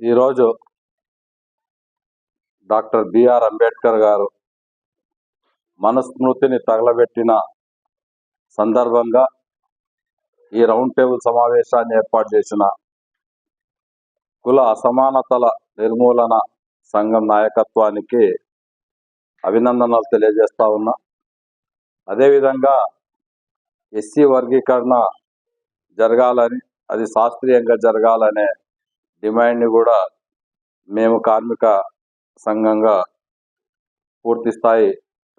ఈరోజు doctor BR Ambedkar గారు మనస్మృతిని తగలబెట్టిన సందర్భంగా ఈ రౌండ్ టేబుల్ సమావేశాన్ని ఏర్పాటు చేసిన కుల అసమానతల నిర్మూలన సంఘం నాయకత్వానికి అభినందనలు తెలియజేస్తా ఉన్నా. అదేవిధంగా ఎస్సీ వర్గీకరణ జరగాలని అది శాస్త్రీయంగా జరగాలనే డిమాండ్ని కూడా మేము కార్మిక సంఘంగా పూర్తి స్థాయి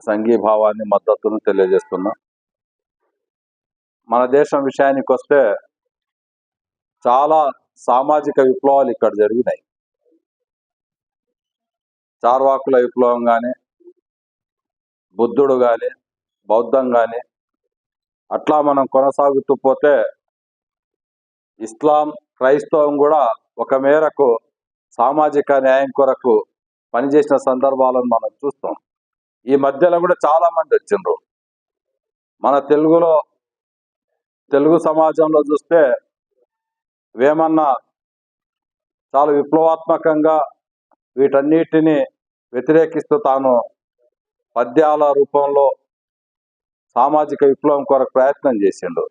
సంఘీభావాన్ని మద్దతును తెలియజేస్తున్నాం. మన దేశం విషయానికి వస్తే చాలా సామాజిక విప్లవాలు ఇక్కడ జరిగినాయి. చార్వాకుల విప్లవం కానీ బుద్ధుడు కానీ బౌద్ధం కానీ అట్లా మనం కొనసాగుతూ పోతే ఇస్లాం క్రైస్తవం కూడా ఒక మేరకు సామాజిక న్యాయం కొరకు పనిచేసిన సందర్భాలను మనం చూస్తాం. ఈ మధ్యలో కూడా చాలా మంది వచ్చిండ్రు. మన తెలుగులో తెలుగు సమాజంలో చూస్తే వేమన్న చాలా విప్లవాత్మకంగా వీటన్నిటిని వ్యతిరేకిస్తూ తాను పద్యాల రూపంలో సామాజిక విప్లవం కొరకు ప్రయత్నం చేసిండు.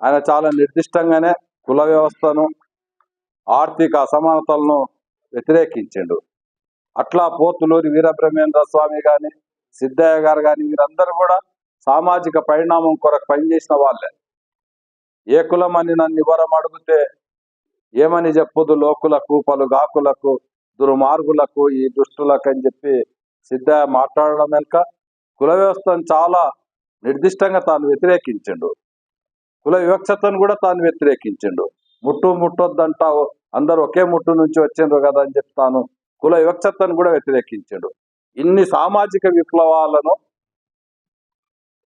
ఆయన చాలా నిర్దిష్టంగానే కుల వ్యవస్థను ఆర్థిక అసమానతలను వ్యతిరేకించిండు. అట్లా పోతులూరి వీరబ్రహ్మేంద్ర స్వామి కానీ సిద్ధయ్య గారు కానీ వీరందరూ కూడా సామాజిక పరిణామం కొరకు పనిచేసిన వాళ్ళే. ఏ కులం అని నన్ను వివరం అడిగితే ఏమని చెప్పుదు లోకులకు పలు గాకులకు దుర్మార్గులకు ఈ దుష్టులకు అని చెప్పి సిద్ధయ్య మాట్లాడడం వెనుక కుల వ్యవస్థను చాలా నిర్దిష్టంగా తాను వ్యతిరేకించిండు. కుల వివక్షతను కూడా తాను వ్యతిరేకించిండు. ముట్టు ముట్టొద్దంటావు అందరు ఒకే ముట్టు నుంచి వచ్చిండ్రు కదా అని చెప్తాను. కుల వివక్షతను కూడా వ్యతిరేకించిండు. ఇన్ని సామాజిక విప్లవాలను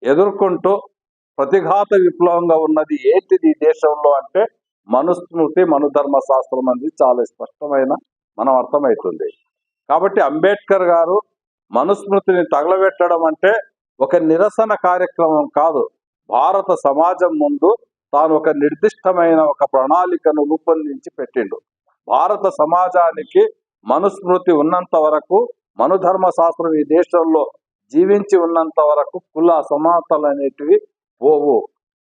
ఎదుర్కొంటూ ప్రతిఘాత విప్లవంగా ఉన్నది ఏంటిది ఈ దేశంలో అంటే మనుస్మృతి మనుధర్మ శాస్త్రం అనేది చాలా స్పష్టమైన మనం అర్థమవుతుంది కాబట్టి అంబేద్కర్ గారు మనుస్మృతిని తగలబెట్టడం అంటే ఒక నిరసన కార్యక్రమం కాదు. భారత సమాజం ముందు తాను ఒక నిర్దిష్టమైన ఒక ప్రణాళికను రూపొందించి పెట్టిండు. భారత సమాజానికి మనుస్మృతి ఉన్నంత వరకు మనుధర్మ శాస్త్రం ఈ దేశంలో జీవించి ఉన్నంత వరకు కుల సమానతలు అనేటివి పోవు.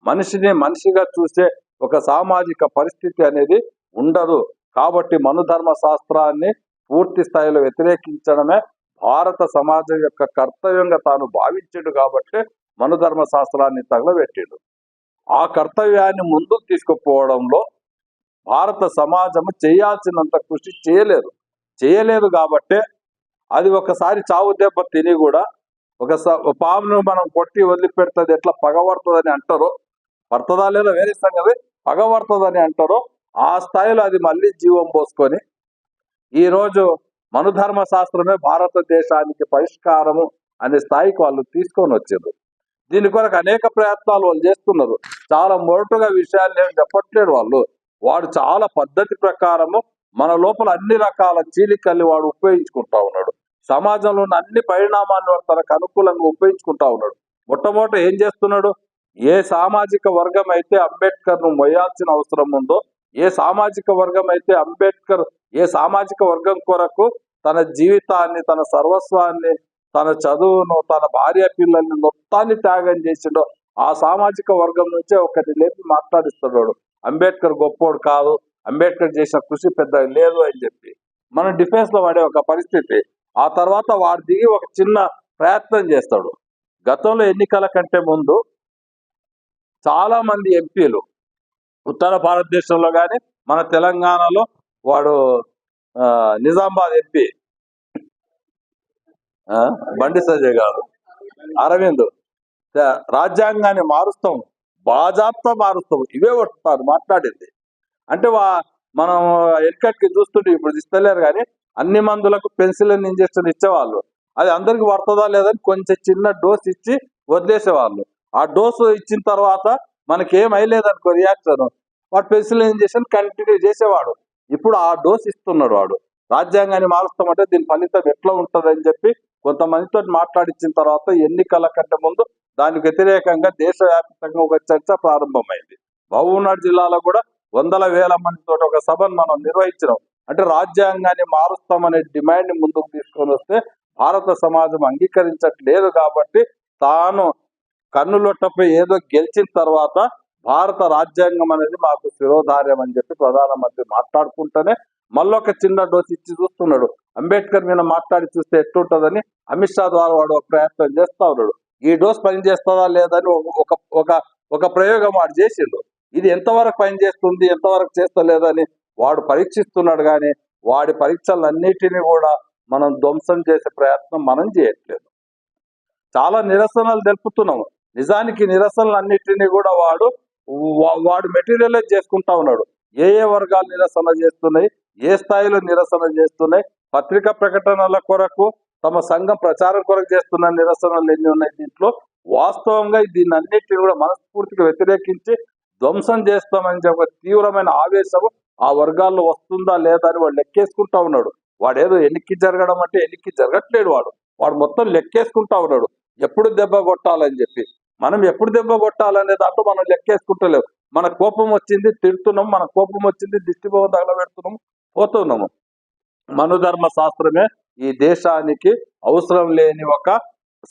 మనిషిని మనిషిగా చూసే ఒక సామాజిక పరిస్థితి అనేది ఉండదు. కాబట్టి మనుధర్మ శాస్త్రాన్ని పూర్తి స్థాయిలో వ్యతిరేకించడమే భారత సమాజం యొక్క కర్తవ్యంగా తాను భావించాడు కాబట్టి మనుధర్మ శాస్త్రాన్ని తగలబెట్టాడు. ఆ కర్తవ్యాన్ని ముందుకు తీసుకుపోవడంలో భారత సమాజం చేయాల్సినంత కృషి చేయలేదు. చేయలేదు కాబట్టే అది ఒకసారి చావు దెబ్బ తిని కూడా ఒక స- ఒక పామును మనం కొట్టి వదిలిపెడుతుంది ఎట్లా పగబడుతుందని అంటారో పడుతుందా లేదా వేరే సంగతి పగబడుతుందని అంటారో ఆ స్థాయిలో అది మళ్ళీ జీవం పోసుకొని ఈరోజు మనుధర్మ శాస్త్రమే భారతదేశానికి పరిష్కారము అనే స్థాయికి వాళ్ళు తీసుకొని వచ్చారు దీని కొరకు అనేక ప్రయత్నాలు వాళ్ళు చేస్తున్నారు. చాలా మొరటుగా విషయాలు ఏమి చెప్పట్లేడు వాళ్ళు. వాడు చాలా పద్ధతి ప్రకారము మన లోపల అన్ని రకాల చీలికల్ని వాడు ఉపయోగించుకుంటా ఉన్నాడు. సమాజంలో ఉన్న అన్ని పరిణామాలను వాడు తనకు అనుకూలంగా ఉపయోగించుకుంటా ఉన్నాడు. మొట్టమొదట ఏం చేస్తున్నాడు? ఏ సామాజిక వర్గం అయితే అంబేద్కర్ను మొయ్యాల్సిన అవసరం ఉందో ఏ సామాజిక వర్గం అయితే అంబేద్కర్ ఏ సామాజిక వర్గం కొరకు తన జీవితాన్ని తన సర్వస్వాన్ని తన చదువును తన భార్య పిల్లల్ని మొత్తాన్ని త్యాగం చేసిండో ఆ సామాజిక వర్గం నుంచే ఒకటి లేపి మాట్లాడిస్తున్నాడు. అంబేద్కర్ గొప్పోడు కాదు అంబేద్కర్ చేసిన కృషి పెద్ద లేదు అని చెప్పి. మనం డిఫెన్స్లో వాడే ఒక పరిస్థితి. ఆ తర్వాత వాడు దిగి ఒక చిన్న ప్రయత్నం చేస్తాడు. గతంలో ఎన్నికల కంటే ముందు చాలా మంది ఎంపీలు ఉత్తర భారతదేశంలో కానీ మన తెలంగాణలో వాడు నిజామాబాద్ ఎంపీ బండి సంజయ్ గారు. అరవింద్. రాజ్యాంగాన్ని మారుస్తాం బాజాప్తా మారుస్తాం ఇవే వస్తారు మాట్లాడింది. అంటే వా మనం ఎన్కట్కి చూస్తుంటే ఇప్పుడు ఇస్తలేరు కానీ అన్ని మందులకు పెన్సిలిన్ ఇంజక్షన్ ఇచ్చేవాళ్ళు. అది అందరికి పడుతుందా లేదని కొంచెం చిన్న డోస్ ఇచ్చి వదిలేసేవాళ్ళు. ఆ డోసు ఇచ్చిన తర్వాత మనకి ఏం రియాక్షన్. వాడు పెన్సిలిన్ ఇంజక్షన్ కంటిన్యూ చేసేవాడు. ఇప్పుడు ఆ డోస్ ఇస్తున్నాడు వాడు. రాజ్యాంగాన్ని మారుస్తామంటే దీని ఫలితం ఎట్లా ఉంటుందని అని చెప్పి కొంతమందితో మాట్లాడించిన తర్వాత ఎన్నికల కంటే ముందు దానికి వ్యతిరేకంగా దేశవ్యాప్తంగా ఒక చర్చ ప్రారంభమైంది. మహబూబ్నగర్ జిల్లాలో కూడా వందల వేల మందితో ఒక సభను మనం నిర్వహించినాం. అంటే రాజ్యాంగాన్ని మారుస్తామనే డిమాండ్ ముందుకు తీసుకొని వస్తే భారత సమాజం అంగీకరించట్లేదు కాబట్టి తాను కన్నులొట్టపై ఏదో గెలిచిన తర్వాత భారత రాజ్యాంగం అనేది మాకు శిరోధార్యం అని చెప్పి ప్రధానమంత్రి మాట్లాడుకుంటేనే మళ్ళొక చిన్న డోస్ ఇచ్చి చూస్తున్నాడు. అంబేద్కర్ మీద మాట్లాడి చూస్తే ఎట్టుంటుందని అమిత్ షా ద్వారా వాడు ఒక ప్రయత్నం చేస్తా ఉన్నాడు. ఈ డోస్ పని చేస్తుందా లేదని ఒక ఒక ఒక ప్రయోగం వాడు చేసిండు. ఇది ఎంతవరకు పని చేస్తుంది ఎంతవరకు చేస్తలేదని వాడు పరీక్షిస్తున్నాడు కానీ వాడి పరీక్షలన్నిటినీ కూడా మనం ధ్వంసం చేసే ప్రయత్నం మనం చేయట్లేదు. చాలా నిరసనలు తెలుపుతున్నాము. నిజానికి నిరసనలన్నిటినీ కూడా వాడు వాడు మెటీరియలైజ్ చేసుకుంటా ఉన్నాడు. ఏ ఏ వర్గాలు నిరసన చేస్తున్నాయి ఏ స్థాయిలో నిరసన చేస్తున్నాయి? పత్రికా ప్రకటనల కొరకు తమ సంఘం ప్రచారం కొరకు చేస్తున్న నిరసనలు ఎన్ని ఉన్నాయి దీంట్లో? వాస్తవంగా దీన్ని అన్నింటినీ కూడా మనస్ఫూర్తిగా వ్యతిరేకించి ధ్వంసం చేస్తామని చెప్పి తీవ్రమైన ఆవేశము ఆ వర్గాల్లో వస్తుందా లేదా అని వాడు లెక్కేసుకుంటా ఉన్నాడు. వాడు ఏదో ఎన్నికి జరగడం అంటే ఎన్నికి జరగట్లేడు వాడు. వాడు మొత్తం లెక్కేసుకుంటా ఉన్నాడు. ఎప్పుడు దెబ్బ కొట్టాలని చెప్పి. మనం ఎప్పుడు దెబ్బ కొట్టాలనే దాంట్లో మనం లెక్కేసుకుంటలేము మన కోపం వచ్చింది తిడుతున్నాం మన కోపం వచ్చింది దిష్టి బొమ్మ తగలబెడుతున్నాము పోతున్నాము. మనుధర్మ శాస్త్రమే ఈ దేశానికి అవసరం లేని ఒక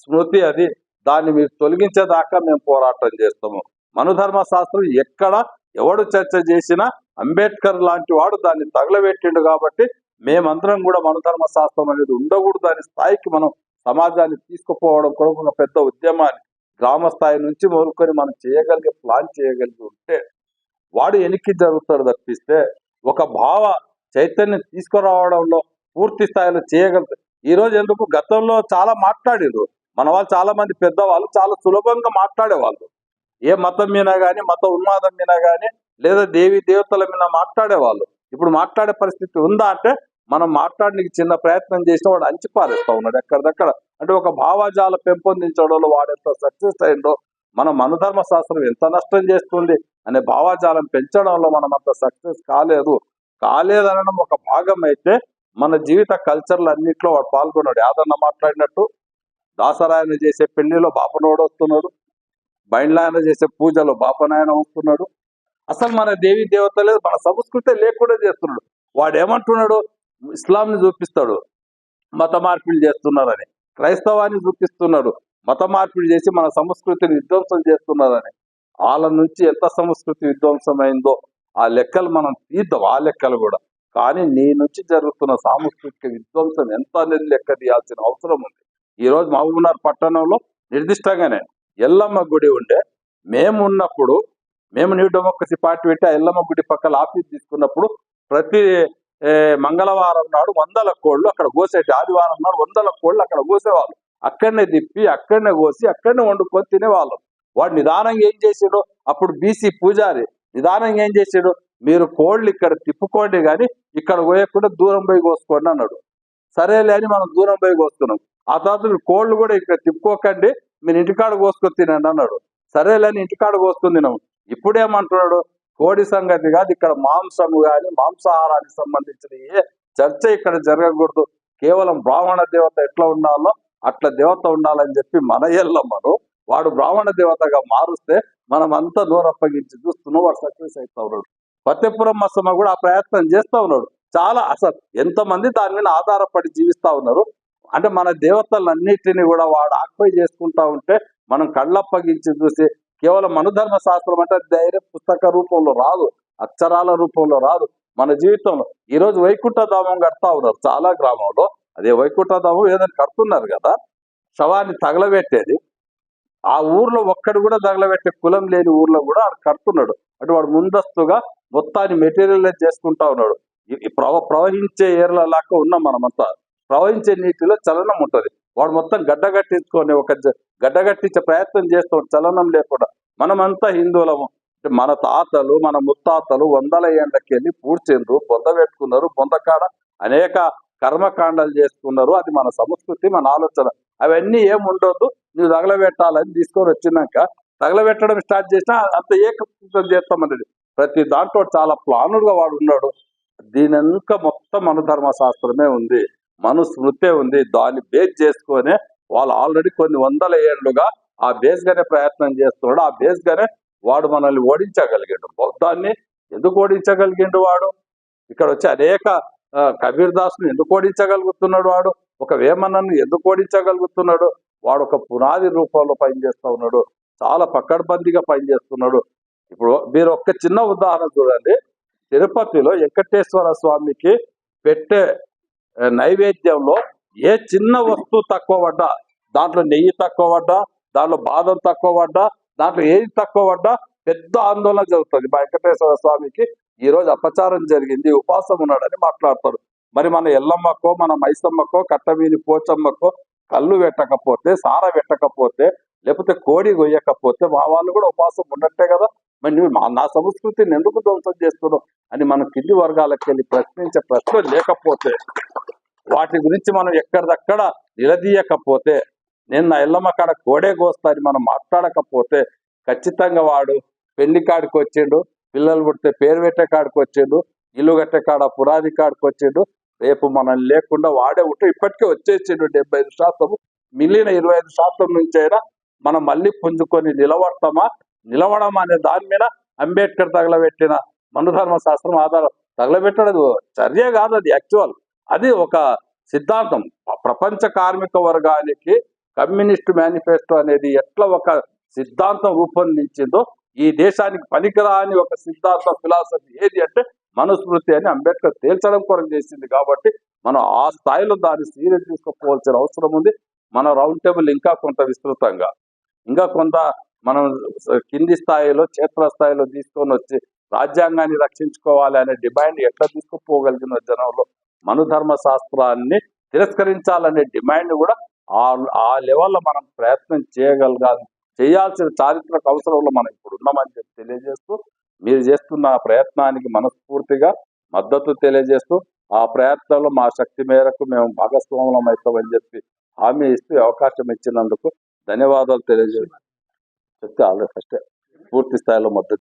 స్మృతి అది. దాన్ని మీరు తొలగించేదాకా మేము పోరాటం చేస్తాము. మనుధర్మ శాస్త్రం ఎక్కడ ఎవడు చర్చ చేసినా అంబేద్కర్ లాంటి వాడు దాన్ని తగలబెట్టిండు కాబట్టి మేమందరం కూడా మనుధర్మ శాస్త్రం అనేది ఉండకూడదు దాని స్థాయికి మనం సమాజాన్ని తీసుకుపోవడం కొరకు ఒక పెద్ద ఉద్యమాన్ని గ్రామ స్థాయి నుంచి మొదలుకొని మనం చేయగలిగే ప్లాన్ చేయగలిగి ఉంటే వాడు ఎనికి జరుగుతాడు తప్పిస్తే ఒక భావ చైతన్యం తీసుకురావడంలో పూర్తి స్థాయిలో చేయగలుగుతారు. ఈ రోజు ఎందుకు? గతంలో చాలా మాట్లాడారు మన వాళ్ళు చాలా మంది పెద్దవాళ్ళు చాలా సులభంగా మాట్లాడేవాళ్ళు. ఏ మతం మీద కానీ మత ఉన్మాదం మీద కానీ లేదా దేవి దేవతల మీద మాట్లాడేవాళ్ళు. ఇప్పుడు మాట్లాడే పరిస్థితి ఉందా అంటే మనం మాట్లాడడానికి చిన్న ప్రయత్నం చేసిన వాడు అంచిపారేస్తా ఉన్నాడు ఎక్కడిదక్కడ. అంటే ఒక భావజాల పెంపొందించడంలో వాడెంత సక్సెస్ అయిందో మన మనధర్మ శాస్త్రం ఎంత నష్టం చేస్తుంది అనే భావజాలం పెంచడంలో మనం అంత సక్సెస్ కాలేదు. కాలేదనడం ఒక భాగం అయితే మన జీవిత కల్చర్లు అన్నింటిలో వాడు పాల్గొన్నాడు. యాదన్న మాట్లాడినట్టు దాసరాయన చేసే పెళ్ళిలో బాపనోడు వస్తున్నాడు బైండ్లాయన చేసే పూజలో బాపనాయన వస్తున్నాడు. అసలు మన దేవి దేవత లేదు మన సంస్కృతి లేకుండా చేస్తున్నాడు. వాడు ఏమంటున్నాడు ఇస్లాంని చూపిస్తాడు. మత మార్పిడి చేస్తున్నారని. క్రైస్తవాన్ని చూపిస్తున్నాడు. మత మార్పిడి చేసి మన సంస్కృతిని విధ్వంసం చేస్తున్నారని. వాళ్ళ నుంచి ఎంత సంస్కృతి విధ్వంసమైందో ఆ లెక్కలు మనం తీద్దాం ఆ లెక్కలు కూడా. కానీ నీ నుంచి జరుగుతున్న సాంస్కృతిక విధ్వంసం ఎంత అనేది లెక్క తీయాల్సిన అవసరం ఉంది. ఈ రోజు మహబూబ్నగర్ పట్టణంలో నిర్దిష్టంగానే ఎల్లమ్మ గుడి ఉండే. మేము ఉన్నప్పుడు మేము న్యూ డెమోక్రసీ పార్టీ పెట్టి ఆ ఎల్లమ్మ గుడి పక్కల ఆఫీస్ తీసుకున్నప్పుడు ప్రతి మంగళవారం నాడు వందల కోళ్ళు అక్కడ కోసేటి ఆదివారం నాడు వందల కోళ్ళు అక్కడ కోసేవాళ్ళు. అక్కడనే తిప్పి అక్కడనే కోసి అక్కడనే వండుకొని తినేవాళ్ళు. వాడు నిదానంగా ఏం చేసాడు అప్పుడు బీసీ పూజారి నిదానంగా ఏం చేసాడు మీరు కోళ్ళు ఇక్కడ తిప్పుకోండి కానీ ఇక్కడ పోయకుండా దూరం పోయి కోసుకోండి అన్నాడు. సరేలే అని మనం దూరం పోయి కోస్తున్నాం ఆ తర్వాత మీరు కోళ్ళు కూడా ఇక్కడ తిప్పుకోకండి మీరు ఇంటికాడ కోసుకొని తినండి అన్నాడు. సరేలే అని ఇంటికాడ కోసుకొని తినాము ఇప్పుడేమంటున్నాడు? కోడి సంగతి కాదు ఇక్కడ మాంసము కానీ మాంసాహారానికి సంబంధించిన ఏ చర్చ ఇక్కడ జరగకూడదు. కేవలం బ్రాహ్మణ దేవత ఎట్లా ఉండాలో అట్లా దేవత ఉండాలని చెప్పి మన ఎల్లమ్మను వాడు బ్రాహ్మణ దేవతగా మారుస్తే మనం అంతా దూరం అప్పగించి చూస్తున్నాం వాడు సక్సెస్ అవుతా ఉన్నాడు. ఫతేపురం మసమ్మ కూడా ఆ ప్రయత్నం చేస్తా ఉన్నాడు. చాలా అసలు ఎంతమంది దాని మీద ఆధారపడి జీవిస్తా ఉన్నారు. అంటే మన దేవతలన్నిటిని కూడా వాడు ఆక్పై చేసుకుంటా ఉంటే మనం కళ్ళప్పగించి చూసి కేవలం మనుధర్మ శాస్త్రం అంటే ధైర్య పుస్తక రూపంలో రాదు అక్షరాల రూపంలో రాదు. మన జీవితంలో ఈ రోజు కడతా ఉన్నారు చాలా గ్రామంలో. అదే వైకుంఠధామం ఏదైనా కడుతున్నారు కదా శవాన్ని తగలబెట్టేది. ఆ ఊర్లో ఒక్కడు కూడా తగలబెట్టే కులం లేని ఊర్లో కూడా ఆడు కడుతున్నాడు. అంటే వాడు ముందస్తుగా మొత్తాన్ని మెటీరియలైజ్ చేసుకుంటా ఉన్నాడు. ప్రవ ప్రవహించే ఏర్ల లాగా ఉన్నాం మనమంతా. ప్రవహించే నీటిలో చలనం ఉంటుంది. వాడు మొత్తం గడ్డగట్టించుకొని ఒక గడ్డ గడ్డగట్టించే ప్రయత్నం చేస్తాడు చలనం లేకుండా మనమంతా హిందువులము. అంటే మన తాతలు మన ముత్తాతలు వందల ఏళ్ళకి వెళ్ళి పూడ్చిండ్రు పొంద పెట్టుకున్నారు పొందకాడ అనేక కర్మకాండాలు చేసుకున్నారు. అది మన సంస్కృతి మన ఆలోచన. అవన్నీ ఏం నువ్వు తగలబెట్టాలని తీసుకొని వచ్చినాక తగలబెట్టడం స్టార్ట్ చేసినా అంత ఏకృతం చేస్తామన్నది ప్రతి దాంట్లో చాలా ప్లానుడుగా వాడు ఉన్నాడు. దీని వెనుక మొత్తం మనుధర్మ శాస్త్రమే ఉంది. మనుస్మృతే ఉంది. దాన్ని బేస్ చేసుకొని వాళ్ళు ఆల్రెడీ కొన్ని వందల ఏళ్ళుగా ఆ బేస్ గానే ప్రయత్నం చేస్తున్నాడు. ఆ బేస్ గానే వాడు మనల్ని ఓడించగలిగాడు. బౌద్ధాన్ని ఎందుకు ఓడించగలిగిండు వాడు? ఇక్కడ వచ్చి అనేక ఆ, కబీర్ దాస్ను ఎందుకు ఓడించగలుగుతున్నాడు వాడు? ఒక వేమన్నను ఎందుకు ఓడించగలుగుతున్నాడు వాడు ఒక పునాది రూపంలో పనిచేస్తూ ఉన్నాడు చాలా పక్కడబందీగా పనిచేస్తున్నాడు. ఇప్పుడు మీరు ఒక్క చిన్న ఉదాహరణ చూడండి. తిరుపతిలో వెంకటేశ్వర స్వామికి పెట్టే నైవేద్యంలో ఏ చిన్న వస్తువు తక్కువ పడ్డా దాంట్లో నెయ్యి తక్కువ పడ్డా దాంట్లో బాదం తక్కువ పడ్డా దాంట్లో ఏది తక్కువ పడ్డా పెద్ద ఆందోళన జరుగుతుంది. మా వెంకటేశ్వర స్వామికి ఈ రోజు అపచారం జరిగింది ఉపాసం ఉన్నాడని మాట్లాడతారు. మరి మన ఎల్లమ్మకో మన మైసమ్మకో కట్టవీని పోచమ్మకో కళ్ళు పెట్టకపోతే సార పెట్టకపోతే లేకపోతే కోడి కొయ్యకపోతే మా వాళ్ళు కూడా ఉపాసం ఉన్నట్టే కదా. మరి మా- నా సంస్కృతిని ఎందుకు ధ్వంసం చేస్తున్నావు అని మనం కింది వర్గాలకు వెళ్ళి ప్రశ్నించే ప్రశ్న లేకపోతే వాటి గురించి మనం ఎక్కడిదక్కడ నిలదీయకపోతే నేను నా ఎల్లమ్మ కాడ కోడే కోస్తా అని మనం మాట్లాడకపోతే ఖచ్చితంగా వాడు పెళ్ళి కాడికి వచ్చిండు పిల్లలు పుడితే పేరు పెట్టే కాడికి వచ్చిండు ఇల్లు కట్టే కాడ పురాది కాడికి వచ్చిండు రేపు మనం లేకుండా వాడే ఉంటే ఇప్పటికే వచ్చేసిండు డెబ్బై ఐదు శాతం మిగిలిన ఇరవై ఐదు శాతం నుంచి అయినా మనం మళ్ళీ పుంజుకొని నిలబడతామా? నిలవడం అనే దాని మీద అంబేద్కర్ తగలబెట్టిన మనుధర్మ శాస్త్రం ఆధారం తగలబెట్టడం చర్య కాదు అది యాక్చువల్ అది ఒక సిద్ధాంతం. ప్రపంచ కార్మిక వర్గానికి కమ్యూనిస్ట్ మేనిఫెస్టో అనేది ఎట్లా ఒక సిద్ధాంతం రూపొందించిందో ఈ దేశానికి పనికిరాని ఒక సిద్ధాంత ఫిలాసఫీ ఏది అంటే మనుస్మృతి అని అంబేద్కర్ తేల్చడం కొరకు చేసింది కాబట్టి మనం ఆ స్థాయిలో దాన్ని సీరియస్ తీసుకోవాల్సిన అవసరం ఉంది. మన రౌండ్ టేబుల్ ఇంకా కొంత విస్తృతంగా. ఇంకా కొంత మనం కింది స్థాయిలో క్షేత్ర స్థాయిలో తీసుకొని వచ్చి రాజ్యాంగాన్ని రక్షించుకోవాలి అనే డిమాండ్ ఎట్లా తీసుకుపోగలిగిన జనంలో మనుధర్మ శాస్త్రాన్ని తిరస్కరించాలనే డిమాండ్ కూడా ఆ ఆ లెవెల్లో మనం ప్రయత్నం చేయగలగాలి. చేయాల్సిన చారిత్రక అవసరంలో మనం ఇప్పుడు ఉన్నామని చెప్పి తెలియజేస్తూ మీరు చేస్తున్న ఆ ప్రయత్నానికి మనస్ఫూర్తిగా మద్దతు తెలియజేస్తూ ఆ ప్రయత్నంలో మా శక్తి మేరకు మేము భాగస్వాములం అవుతామని చెప్పి హామీ ఇస్తూ అవకాశం ఇచ్చినందుకు ధన్యవాదాలు తెలియజేయాలి చెప్తే ఆల్రెడీ ఫస్ట్ పూర్తి స్థాయిలో మద్దతు